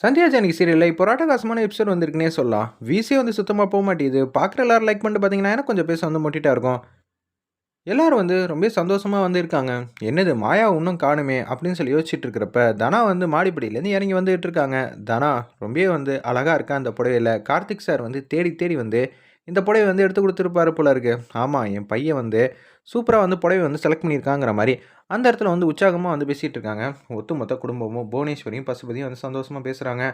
சந்தியா ஜானகி சீரியலில் இப்போ ராட்டகாசமான எபிசோட் வந்திருக்குனே சொல்லலாம் விசி வந்து சுத்தமாக போக மாட்டேங்குது. பார்க்குற எல்லாரும் லைக் பண்ணிட்டு பார்த்தீங்கன்னா எனக்கு கொஞ்சம் பேச வந்து மொட்டிட்டா இருக்கும். எல்லாரும் வந்து ரொம்ப சந்தோஷமாக வந்து இருக்காங்க. என்னது மாயா இன்னும் காணுமே அப்படின்னு சொல்லி யோசிச்சுட்டு இருக்கிறப்ப தனா வந்து மாடிப்படியிலேருந்து இறங்கி வந்துகிட்டு இருக்காங்க. தனா ரொம்பவே வந்து அழகாக இருக்கா அந்த புடவையில். கார்த்திக் சார் வந்து தேடி தேடி வந்து இந்த புடவை வந்து எடுத்து கொடுத்துருப்பாரு போல இருக்கு. ஆமாம் என் பையன் வந்து சூப்பராக வந்து புடவை வந்து செலக்ட் பண்ணியிருக்காங்கிற மாதிரி. அந்த இடத்துல வந்து உற்சாகமாக வந்து பேசிகிட்டு இருக்காங்க. ஒட்டுமொத்த குடும்பமும் புவனேஸ்வரியும் பசுபதியும் வந்து சந்தோஷமாக பேசுகிறாங்க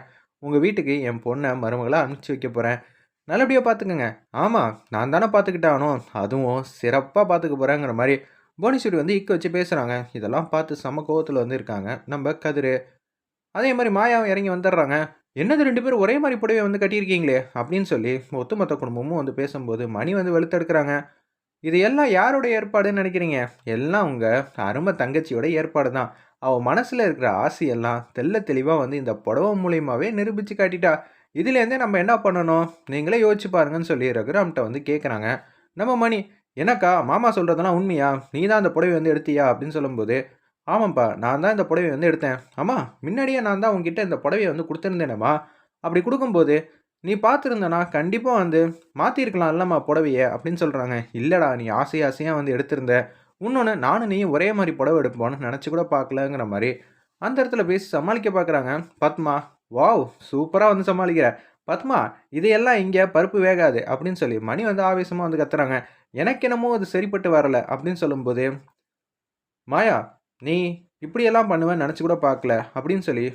உங்கள் வீட்டுக்கு என் பொண்ணை மருமகளாக அனுப்பிச்சி வைக்க போகிறேன் நல்லபடியாக பார்த்துக்கோங்க ஆமாம் நான் தானே பார்த்துக்கிட்டானோ அதுவும் சிறப்பாக பார்த்துக்க போகிறேங்கிற மாதிரி புவனேஸ்வரி வந்து இக்க வச்சு பேசுகிறாங்க இதெல்லாம் பார்த்து செம கோவத்தில் வந்து இருக்காங்க. நம்ம கதிர். அதே மாதிரி மாயாவும் இறங்கி வந்துடுறாங்க. என்னது ரெண்டு பேரும் ஒரே மாதிரி புடவை வந்து கட்டியிருக்கீங்களே? அப்படின்னு சொல்லி ஒத்துமொத்த குடும்பமும் வந்து பேசும்போது மணி வந்து வெளுத்தெடுக்கிறாங்க. இது எல்லாம் யாரோட ஏற்பாடுன்னு நினைக்கிறீங்க? எல்லாம் உங்கள் அருமை தங்கச்சியோட ஏற்பாடு தான் அவள் மனசில் இருக்கிற ஆசையெல்லாம் தெள்ள தெளிவாக வந்து இந்த புடவை மூலியமாகவே நிரூபித்து காட்டிட்டா. இதுலேருந்தே நம்ம என்ன பண்ணணும்? நீங்களே யோசிச்சு பாருங்கன்னு சொல்லி ரகுராம்கிட்ட வந்து கேட்குறாங்க நம்ம மணி என்னக்கா மாமா சொல்கிறதெல்லாம் உண்மையா? நீ தான் அந்த புடவை வந்து எடுத்தியா? அப்படின்னு சொல்லும்போது ஆமாம்ப்பா நான் தான் இந்த புடவை வந்து எடுத்தேன். ஆமாம் முன்னாடியே நான் தான் உங்ககிட்ட இந்த புடவையை வந்து கொடுத்துருந்தேனேம்மா. அப்படி கொடுக்கும்போது நீ பார்த்துருந்தனா கண்டிப்பாக வந்து மாற்றிருக்கலாம் இல்லைம்மா புடவைய அப்படின்னு சொல்கிறாங்க இல்லைடா நீ ஆசை ஆசையாக வந்து எடுத்திருந்த. இன்னொன்று நானும் நீயும் ஒரே மாதிரி புடவை எடுப்போன்னு நினச்சி கூட பார்க்கலங்கிற மாதிரி அந்த இடத்துல பேசி சமாளிக்க பார்க்குறாங்க. பத்மா வாவ் சூப்பராக வந்து சமாளிக்கிற. பத்மா இதையெல்லாம் இங்கே பருப்பு வேகாது அப்படின்னு சொல்லி மணி வந்து ஆவேசமாக வந்து கத்துறாங்க. எனக்கு என்னமோ அது சரிப்பட்டு வரல அப்படின்னு சொல்லும்போது மாயா நீ இப்படியெல்லாம் பண்ணுவேன்னு நினச்சி கூட பார்க்கல அப்படின்னு சொல்லி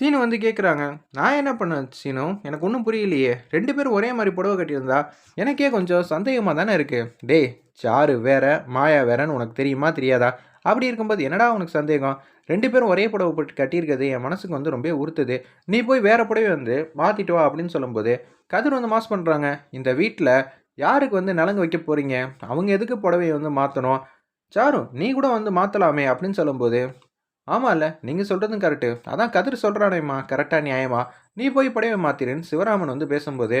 சீனு வந்து கேட்குறாங்க நான் என்ன பண்ணேன் சீனு? எனக்கு ஒன்றும் புரியலையே. ரெண்டு பேரும் ஒரே மாதிரி புடவை கட்டியிருந்தா எனக்கே கொஞ்சம் சந்தேகமாக தானே இருக்குது டேய் சாரு வேற மாயா வேறன்னு உனக்கு தெரியுமா தெரியாதா? அப்படி இருக்கும்போது என்னடா உனக்கு சந்தேகம்? ரெண்டு பேரும் ஒரே புடவை போட்டு கட்டியிருக்கிறது என் மனசுக்கு வந்து ரொம்ப உறுத்துது. நீ போய் வேற புடவை வந்து மாற்றிட்டு வா அப்படின்னு சொல்லும்போது கதிர் வந்து மாஸ் பண்ணுறாங்க இந்த வீட்டில் யாருக்கு வந்து நலங்கு வைக்க போகிறீங்க அவங்க எதுக்கு புடவையை வந்து மாற்றணும் சாரு நீ கூட வந்து மாற்றலாமே அப்படின்னு சொல்லும்போது ஆமாம் இல்லை நீங்கள் சொல்கிறதும் கரெக்டு அதான் கதிர் சொல்கிறானேம்மா கரெக்டாக நியாயமா? நீ போய் புடவை மாற்றிடுன்னு சிவராமன் வந்து பேசும்போது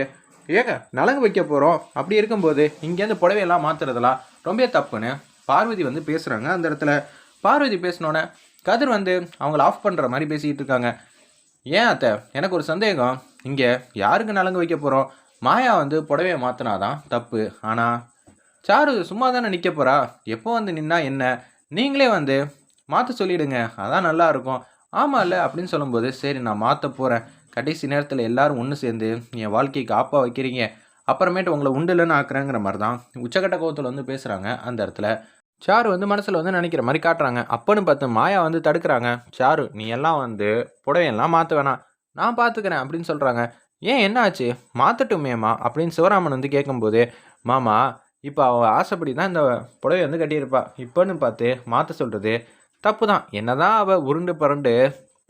ஏங்க நலங்கு வைக்க போகிறோம் அப்படி இருக்கும்போது இங்கேருந்து புடவையெல்லாம் மாற்றுறதெல்லாம் ரொம்ப தப்புன்னு பார்வதி வந்து பேசுகிறாங்க அந்த இடத்துல பார்வதி பேசினோடனே கதிர் வந்து அவங்கள ஆஃப் பண்ணுற மாதிரி பேசிக்கிட்டு இருக்காங்க. ஏன் அத்தை? எனக்கு ஒரு சந்தேகம். இங்கே யாருக்கு நலங்கு வைக்க போகிறோம் மாயா வந்து புடவையை மாற்றினாதான் தப்பு. ஆனால் சாரு சும்மா தானே நிற்க போகிறா எப்போ வந்து நின்னா என்ன? நீங்களே வந்து மாற்ற சொல்லிடுங்க. அதான் நல்லா இருக்கும். ஆமாம் இல்லை அப்படின்னு சொல்லும்போது சரி நான் மாற்ற போகிறேன் கடைசி நேரத்தில் எல்லாரும் ஒன்று சேர்ந்து என் வாழ்க்கைக்கு ஆப்பா வைக்கிறீங்க. அப்புறமேட்டு உங்களை உண்டுலன்னு ஆக்குறேங்கிற மாதிரி தான் உச்சக்கட்ட கோவத்தில் வந்து பேசுகிறாங்க அந்த இடத்துல. சாரு வந்து மனசில் வந்து நினைக்கிற மாதிரி காட்டுறாங்க. அப்போன்னு பார்த்து மாயா வந்து தடுக்கிறாங்க. சாரு நீ எல்லாம் வந்து புடவையெல்லாம் மாற்ற வேணாம். நான் பார்த்துக்கிறேன் அப்படின்னு சொல்கிறாங்க ஏன் என்ன ஆச்சு மாற்றட்டுமேம்மா அப்படின்னு சிவராமன் வந்து கேட்கும்போது மாமா இப்போ அவள் ஆசைப்படி தான் இந்த புடவை வந்து கட்டியிருப்பா. இப்போன்னு பார்த்து மாற்ற சொல்கிறது தப்பு தான் என்ன தான் அவள் உருண்டு பரண்டு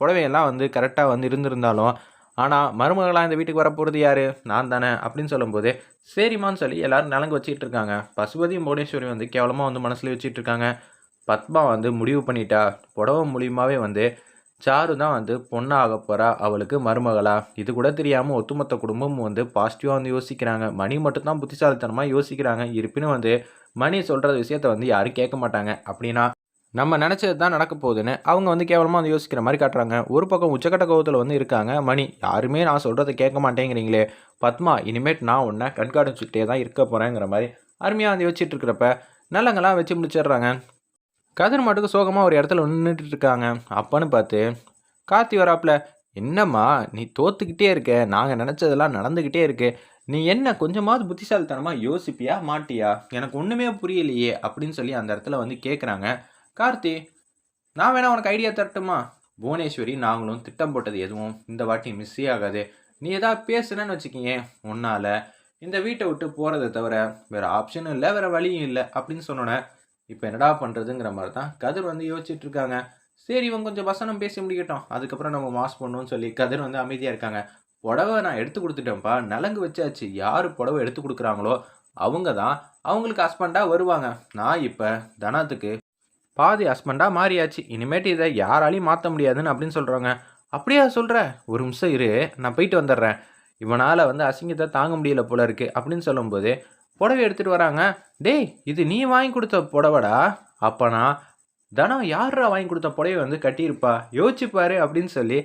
புடவையெல்லாம் வந்து கரெக்டாக வந்து இருந்திருந்தாலும் ஆனால் மருமகளாக இந்த வீட்டுக்கு வரப்போகிறது யார்? நான் தானே அப்படின்னு சொல்லும்போது சரிம்மான்னு சொல்லி எல்லோரும் நலங்கு வச்சுட்டு இருக்காங்க. பசுபதி மோடேஸ்வரி வந்து கேவலமாக வந்து மனசில் வச்சுட்டு இருக்காங்க. பத்மா வந்து முடிவு பண்ணிட்டா புடவை மூலியமாகவே வந்து சாரு தான் வந்து பொண்ணாக போகிறா அவளுக்கு மருமகளா. இது கூட தெரியாமல் ஒட்டுமொத்த குடும்பமும் வந்து பாசிட்டிவாக வந்து யோசிக்கிறாங்க. மணி மட்டும்தான் புத்திசாலித்தனமாக யோசிக்கிறாங்க. இருப்பினும் வந்து மணி சொல்கிற விஷயத்த வந்து யாரும் கேட்க மாட்டாங்க. அப்படின்னா நம்ம நினச்சது தான் நடக்க போகுதுன்னு அவங்க வந்து கேவலமாக வந்து யோசிக்கிற மாதிரி காட்டுறாங்க. ஒரு பக்கம் உச்சக்கட்ட கோபத்தில் வந்து இருக்காங்க. மணி யாருமே நான் சொல்கிறத கேட்க மாட்டேங்கிறீங்களே. பத்மா இனிமேட் நான் உன்னை கண்காணிச்சுக்கிட்டே தான் இருக்க போகிறேங்கிற மாதிரி அருமையாக வந்து யோசிச்சுட்டு இருக்கிறப்ப நல்லங்களாம் வச்சு முடிச்சிடுறாங்க. கதிர் மாட்டுக்கு சோகமாக ஒரு இடத்துல நின்றுட்டு இருக்காங்க. அப்பன்னு பார்த்து கார்த்தி வராப்புல என்னம்மா நீ தோத்துக்கிட்டே இருக்க. நாங்கள் நினச்சதெல்லாம் நடந்துக்கிட்டே இருக்கு. நீ என்ன கொஞ்சமாவது புத்திசாலித்தனமாக யோசிப்பியா மாட்டியா? எனக்கு ஒன்றுமே புரியலையே அப்படின்னு சொல்லி அந்த இடத்துல வந்து கேட்குறாங்க கார்த்தி நான் வேணா உனக்கு ஐடியா தரட்டுமா? புவனேஸ்வரி நாங்களும் திட்டம் போட்டது எதுவும் இந்த வாட்டி மிஸ்ஸே ஆகாது. நீ எதாவது பேசுனேன்னு வச்சுக்கிங்க உன்னால் இந்த வீட்டை விட்டு போகிறத தவிர வேறு ஆப்ஷனும் இல்லை வேறு வழியும் இல்லை அப்படின்னு சொன்னோன்னே இப்போ என்னடா பண்ணுறதுங்கிற மாதிரி தான் கதிர் வந்து யோசிச்சுட்டு இருக்காங்க. சரி இவன் கொஞ்சம் வசனம் பேசி முடிக்கட்டும். அதுக்கப்புறம் நம்ம மாஸ் பண்ணணும்னு சொல்லி கதிர் வந்து அமைதியாக இருக்காங்க. புடவை நான் எடுத்து கொடுத்துட்டேன்ப்பா. நலங்கு வச்சாச்சு. யார் புடவை எடுத்து கொடுக்குறாங்களோ அவங்க தான் அவங்களுக்கு ஹஸ்பண்டாக வருவாங்க. நான் இப்போ தனத்துக்கு பாதி ஹஸ்பண்டாக மாறியாச்சு. இனிமேட்டு இதை யாராலையும் மாற்ற முடியாதுன்னு அப்படின்னு சொல்கிறாங்க அப்படியா சொல்கிற ஒரு நிமிஷம் இரு நான் போயிட்டு வந்துடுறேன். இவனால் வந்து அசிங்கத்தை தாங்க முடியல போல இருக்கு. அப்படின்னு சொல்லும்போது புடவை எடுத்துகிட்டு வராங்க. டேய் இது நீ வாங்கி கொடுத்த புடவடா? அப்போனா தனம் யாரா வாங்கி கொடுத்த புடவை வந்து கட்டியிருப்பா? யோசிச்சுப்பாரு அப்படின்னு சொல்லி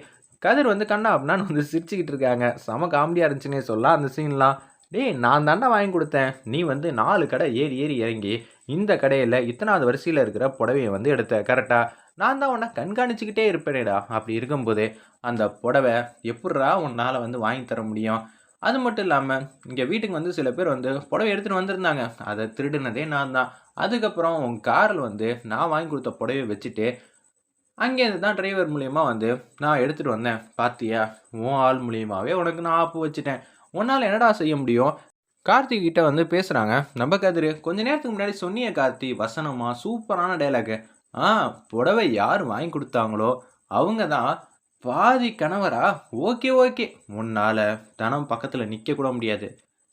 கதிர் வந்து கண்ணா அப்படின்னு வந்து சிரிச்சுக்கிட்டு இருக்காங்க. செம காமெடியாக இருந்துச்சுன்னே சொல்லலாம் அந்த சீன்லாம் டேய் நான் தாண்டா வாங்கி கொடுத்தேன். நீ வந்து நாலு கடை ஏறி ஏறி இறங்கி இந்த கடையில் இத்தனாவது வரிசையில் இருக்கிற புடவையை வந்து எடுத்த கரெக்டாக நான் தான் உன்னை கண்காணிச்சிக்கிட்டே இருப்பேனேடா. அப்படி இருக்கும்போது அந்த புடவை எப்பட்றா உன்னால் வந்து வாங்கி தர முடியும்? அது மட்டும் இல்லாமல் இங்கே வீட்டுக்கு வந்து சில பேர் வந்து புடவை எடுத்துகிட்டு வந்திருந்தாங்க. அதை திருடினதே நான் தான். அதுக்கப்புறம் உன் காரில் வந்து நான் வாங்கி கொடுத்த புடவையை வச்சுட்டு அங்கேருந்து தான் டிரைவர் மூலியமாக வந்து நான் எடுத்துகிட்டு வந்தேன். பார்த்தியா உன் ஆள் மூலியமாகவே உனக்கு நான் ஆப்பு வச்சுட்டேன். உன்னால் என்னடா செய்ய முடியும்? கார்த்திக் கிட்ட வந்து பேசுகிறாங்க நம்ம கதிர் கொஞ்ச நேரத்துக்கு முன்னாடி சொன்னிய கார்த்தி வசனமா சூப்பரான டைலாகு ஆ புடவை யார் வாங்கி கொடுத்தாங்களோ அவங்க தான் பாதி கணவரா? Okay okay. உன்னால் தனம் பக்கத்தில் நிற்க கூட முடியாது.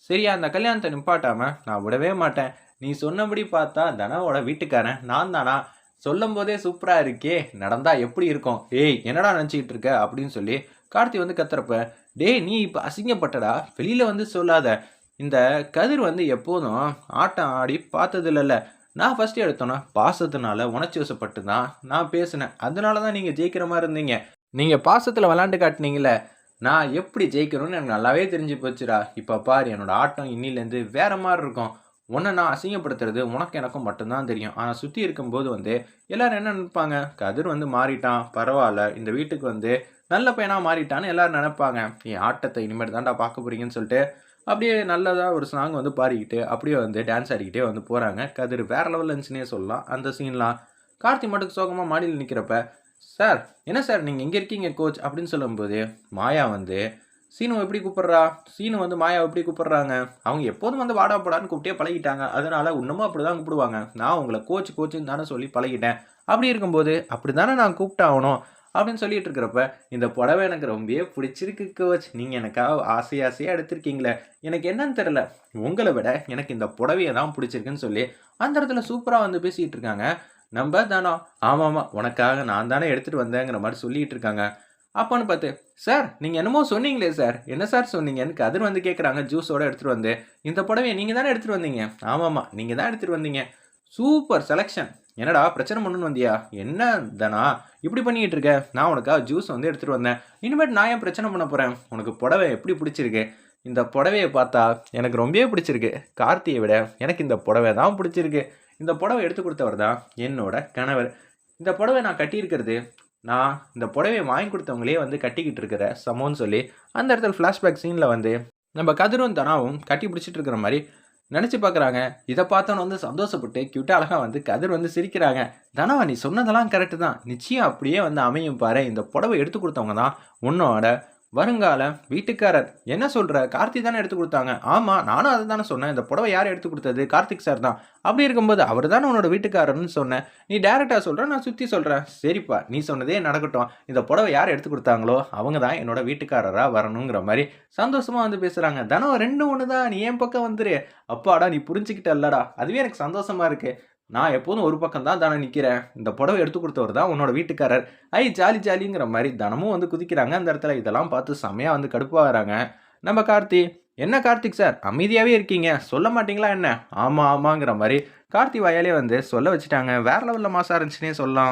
சரியா அந்த கல்யாணத்தை நிப்பாட்டாம நான் விடவே மாட்டேன். நீ சொன்னபடி பார்த்தா தனவோட வீட்டுக்காரன் நான் தானா? சொல்லும் போதே சூப்பராக இருக்கே. நடந்தா எப்படி இருக்கும்? ஏய் என்னடா நினச்சிக்கிட்டு இருக்க? அப்படின்னு சொல்லி கார்த்தி வந்து கத்துறப்ப டேய் நீ இப்போ அசிங்கப்பட்டடா. வெளியில் வந்து சொல்லாத. இந்த கதிர் வந்து எப்போதும் ஆட்டம் ஆடி பார்த்தது இல்லைல்ல நான் ஃபஸ்ட்டு எடுத்தோன்னா பாசத்தினால உணர்ச்சி வசப்பட்டு தான் நான் பேசினேன். அதனால தான் நீங்கள் ஜெயிக்கிற மாதிரி இருந்தீங்க. நீங்கள் பாசத்தில் விளாண்டு காட்டினீங்களே நான் எப்படி ஜெயிக்கணும்னு எனக்கு நல்லாவே தெரிஞ்சு போச்சுடா. இப்போ பாரு என்னோட ஆட்டம் இன்னிலேருந்து வேற மாதிரி இருக்கும். உன்னை நான் அசிங்கப்படுத்துறது உனக்கு எனக்கும் மட்டும்தான் தெரியும். ஆனால் சுற்றி இருக்கும்போது வந்து எல்லோரும் என்ன நினைப்பாங்க? கதிர் வந்து மாறிட்டான். பரவாயில்ல. இந்த வீட்டுக்கு வந்து நல்ல பையனாக மாறிட்டான்னு எல்லோரும் நினைப்பாங்க. என் ஆட்டத்தை இனிமேல் தான்டா பார்க்க போறீங்கன்னு சொல்லிட்டு அப்படியே நல்லதாக ஒரு சாங் வந்து பாடிக்கிட்டு அப்படியே வந்து டான்ஸ் ஆடிக்கிட்டே வந்து போகிறாங்க கதிர் வேற லெவல் இருந்துச்சுன்னே சொல்லலாம். அந்த சீன்லாம் கார்த்தி மட்டுக்கு சோகமாக மாடியில் நிற்கிறப்ப சார் என்ன சார் நீங்கள் எங்கே இருக்கீங்க கோச் அப்படின்னு சொல்லும்போது மாயா வந்து சீனு எப்படி கூப்பிட்றா? சீனு வந்து மாயா எப்படி கூப்பிட்றாங்க? அவங்க எப்போதும் வந்து வாடா போடான்னு கூப்பிட்டே பழகிட்டாங்க. அதனால இன்னமும் அப்படி தான் கூப்பிடுவாங்க. நான் உங்களை கோச் கோச்சுன்னு தானே சொல்லி பழகிட்டேன். அப்படி இருக்கும்போது அப்படி தானே நான் கூப்பிட்டாகணும் அப்படின்னு சொல்லிட்டு இருக்கிறப்ப இந்த புடவை எனக்கு ரொம்பவே பிடிச்சிருக்கு கோச். நீங்கள் எனக்காக ஆசை ஆசையாக எடுத்திருக்கீங்களே. எனக்கு என்னன்னு தெரில உங்களை விட எனக்கு இந்த புடவையை தான் பிடிச்சிருக்குன்னு சொல்லி அந்த இடத்துல சூப்பராக வந்து பேசிகிட்டு இருக்காங்க. நம்ம தானோ? ஆமாம் ஆமாம் உனக்காக நான் தானே எடுத்துகிட்டு வந்தேங்கிற மாதிரி சொல்லிகிட்டு இருக்காங்க. அப்போன்னு பார்த்து சார் நீங்கள் என்னமோ சொன்னீங்களே சார். என்ன சார் சொன்னீங்கன்னு கதிர் வந்து கேட்குறாங்க ஜூஸோடு எடுத்துகிட்டு வந்து இந்த புடவையை நீங்கள் தானே எடுத்துகிட்டு வந்தீங்க? ஆமாம்மா நீங்கள் தான் எடுத்துகிட்டு வந்தீங்க. Super selection. என்னடா பிரச்சனை பண்ணுன்னு வந்தியா? என்ன தானா இப்படி பண்ணிக்கிட்டு இருக்க? நான் உனக்காக ஜூஸ் வந்து எடுத்துகிட்டு வந்தேன். இனிமேட்டு நான் ஏன் பிரச்சனை பண்ண போகிறேன் உனக்கு புடவை எப்படி பிடிச்சிருக்கு? இந்த புடவையை பார்த்தா எனக்கு ரொம்பவே பிடிச்சிருக்கு. கார்த்தியை விட எனக்கு இந்த புடவை தான் பிடிச்சிருக்கு. இந்த புடவை எடுத்து கொடுத்தவர் தான் என்னோட கணவர். இந்த புடவை நான் கட்டியிருக்கிறது நான் இந்த புடவையை வாங்கி கொடுத்தவங்களே வந்து கட்டிக்கிட்டு இருக்கிற சமோன்னு சொல்லி அந்த இடத்துல ஃப்ளாஷ்பேக் சீனில் வந்து நம்ம கதிரும் தனாவும் கட்டி பிடிச்சிட்டு இருக்கிற மாதிரி நினச்சி பார்க்குறாங்க. இதை பார்த்தோன்னு வந்து சந்தோஷப்பட்டு கியூட்டாக அழகாக வந்து கதிர் வந்து சிரிக்கிறாங்க. தனவா நீ சொன்னதெல்லாம் கரெக்டு தான். நிச்சயம் அப்படியே வந்து அமையும் பாரு. இந்த புடவை எடுத்து கொடுத்தவங்க தான் உன்னோட வருங்கால வீட்டுக்காரர். என்ன சொல்கிற கார்த்தி தானே எடுத்து கொடுத்தாங்க. ஆமாம் நானும் அதை தானே சொன்னேன். இந்த புடவை யார் எடுத்து கொடுத்தது? கார்த்திக் சார் தான். அப்படி இருக்கும்போது அவர் தானே உன்னோட வீட்டுக்காரர்னு சொன்னேன். நீ டேரெக்டாக சொல்கிற நான் சுற்றி சொல்கிறேன் சரிப்பா நீ சொன்னதே நடக்கட்டும். இந்த புடவை யார் எடுத்து கொடுத்தாங்களோ அவங்க தான் என்னோட வீட்டுக்காரராக வரணுங்கிற மாதிரி சந்தோஷமாக வந்து பேசுகிறாங்க தனம் ரெண்டு ஒன்று தான் நீ என் பக்கம் வந்துரு? அப்பாடா நீ புரிஞ்சுக்கிட்ட இல்லடா. அதுவே எனக்கு சந்தோஷமாக இருக்குது நான் எப்போதும் ஒரு பக்கம் தான் தானே நிற்கிறேன் இந்த புடவை எடுத்து கொடுத்தவர் தான் உன்னோட வீட்டுக்காரர். ஐ ஜாலி ஜாலிங்கிற மாதிரி தனமும் வந்து குதிக்கிறாங்க. அந்த இடத்துல இதெல்லாம் பார்த்து செம்மையாக வந்து கடுப்பாகிறாங்க நம்ம கார்த்தி என்ன கார்த்திக் சார்? அமைதியாகவே இருக்கீங்க. சொல்ல மாட்டீங்களா என்ன? ஆமாம் ஆமாங்கிற மாதிரி கார்த்தி வாயாலே வந்து சொல்ல வச்சுட்டாங்க. வேற லெவலில் மாசாக இருந்துச்சுன்னே சொல்லலாம்.